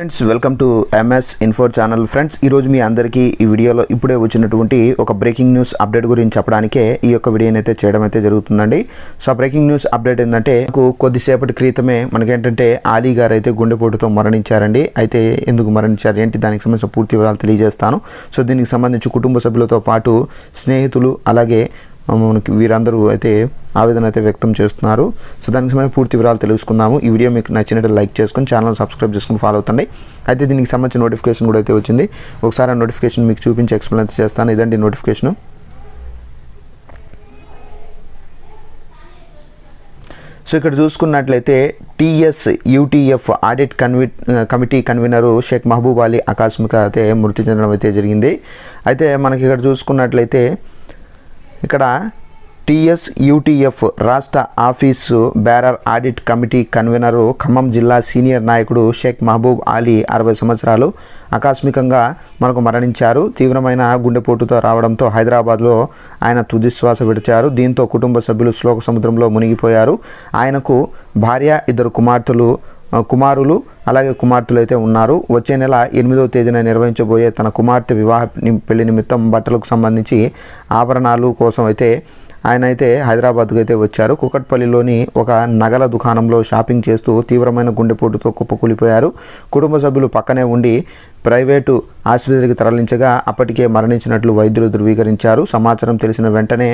Friends welcome to MS info channel friends ఈరోజు మీ అందరికీ ఈ వీడియోలో ఇప్పుడే వచ్చినటువంటి ఒక బ్రేకింగ్ న్యూస్ అప్డేట్ గురించి చెప్పడానికే ఈ యొక్క వీడియోని అయితే చేయడం అయితే జరుగుతుందండి. సో బ్రేకింగ్ న్యూస్ అప్డేట్ ఏంటంటే మనకు కొద్దిసేపటి క్రితమే మనకేంటంటే ఆలీ గారు అయితే గుండెపోటుతో మరణించారండి. అయితే ఎందుకు మరణించారు ఏంటి దానికి సంబంధించిన పూర్తి వివరాలు తెలియజేస్తాను. సో దీనికి సంబంధించి కుటుంబ సభ్యులతో పాటు స్నేహితులు అలాగే మనకి వీరందరూ అయితే ఆవేదన అయితే వ్యక్తం చేస్తున్నారు. సో దానికి సంబంధించిన పూర్తి వివరాలు తెలుసుకుందాము. ఈ వీడియో మీకు నచ్చినట్టు లైక్ చేసుకొని ఛానల్ సబ్స్క్రైబ్ చేసుకుని ఫాలో అవుతండి అయితే దీనికి సంబంధించిన నోటిఫికేషన్ కూడా అయితే వచ్చింది. ఒకసారి ఆ నోటిఫికేషన్ మీకు చూపించి ఎక్స్ప్లెయిన్ అయితే చేస్తాను. ఇదండి నోటిఫికేషన్ సో ఇక్కడ చూసుకున్నట్లయితే టీఎస్ యూటీఎఫ్ ఆడిట్ కన్వి కమిటీ కన్వీనరు షేక్ మహబూబ్ అలీ ఆకస్మిక అయితే మృతి చెందడం అయితే జరిగింది. అయితే మనకి ఇక్కడ చూసుకున్నట్లయితే ఇక్కడ టీఎస్ యూటీఎఫ్ రాష్ట్ర office bearer audit committee convener Khammam జిల్లా సీనియర్ నాయకుడు షేక్ మహబూబ్ అలీ అరవై సంవత్సరాలు ఆకస్మికంగా మనకు మరణించారు. తీవ్రమైన గుండెపోటుతో రావడంతో హైదరాబాద్లో ఆయన తుదిశ్వాస విడిచారు. దీంతో కుటుంబ సభ్యులు శ్లోక సముద్రంలో మునిగిపోయారు. ఆయనకు భార్య ఇద్దరు కుమార్తెలు కుమారులు అలాగే కుమార్తెలు అయితే ఉన్నారు. వచ్చే నెల ఎనిమిదవ తేదీన నిర్వహించబోయే తన కుమార్తె వివాహ పెళ్ళి నిమిత్తం బట్టలకు సంబంధించి ఆభరణాలు కోసం అయితే ఆయన అయితే హైదరాబాద్కు అయితే వచ్చారు. కుకట్పల్లిలోని ఒక నగల దుకాణంలో షాపింగ్ చేస్తూ తీవ్రమైన గుండెపోటుతో కుప్పకూలిపోయారు కుటుంబ సభ్యులు పక్కనే ఉండి ప్రైవేటు ఆసుపత్రికి తరలించగా అప్పటికే మరణించినట్లు వైద్యులు ధృవీకరించారు. సమాచారం తెలిసిన వెంటనే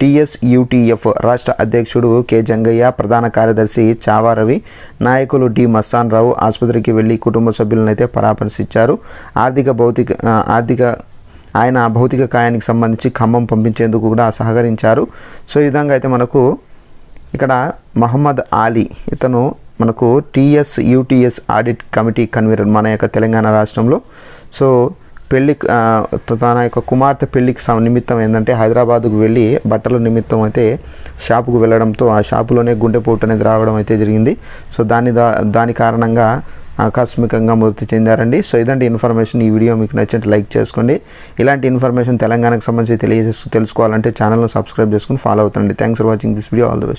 టీఎస్ యూటీఎఫ్ రాష్ట్ర అధ్యక్షుడు కె. జంగయ్య ప్రధాన కార్యదర్శి చావారవి నాయకులు డి. మస్తాన్ రావు ఆసుపత్రికి వెళ్ళి కుటుంబ సభ్యులను అయితే పరామర్శించారు. ఆర్థిక భౌతిక ఆర్థిక ఆయన భౌతిక కాయానికి సంబంధించి ఖమ్మం పంపించేందుకు కూడా సహకరించారు. సో ఈ విధంగా అయితే మనకు ఇక్కడ మహమ్మద్ ఆలీ ఇతను మనకు TS UTS audit committee convener మన యొక్క తెలంగాణ రాష్ట్రంలో. సో పెళ్ళి తన యొక్క కుమార్తె పెళ్ళికి నిమిత్తం ఏంటంటే హైదరాబాద్కు వెళ్ళి బట్టల నిమిత్తం అయితే షాపుకు వెళ్ళడంతో ఆ షాపులోనే గుండెపోటు అనేది రావడం అయితే జరిగింది. సో దాని దా దాని కారణంగా ఆకస్మికంగా మృతి చెందారండి. సో ఇదండి ఇన్ఫర్మేషన్. ఈ వీడియో మీకు నచ్చినట్టు లైక్ చేసుకోండి. ఇలాంటి ఇన్ఫర్మేషన్ తెలంగాణకు సంబంధించి తెలియజేస్తూ తెలుసుకోవాలంటే ఛానల్ను సబ్స్క్రైబ్ చేసుకుని ఫాలో అవుతుంది thanks for watching this video all the best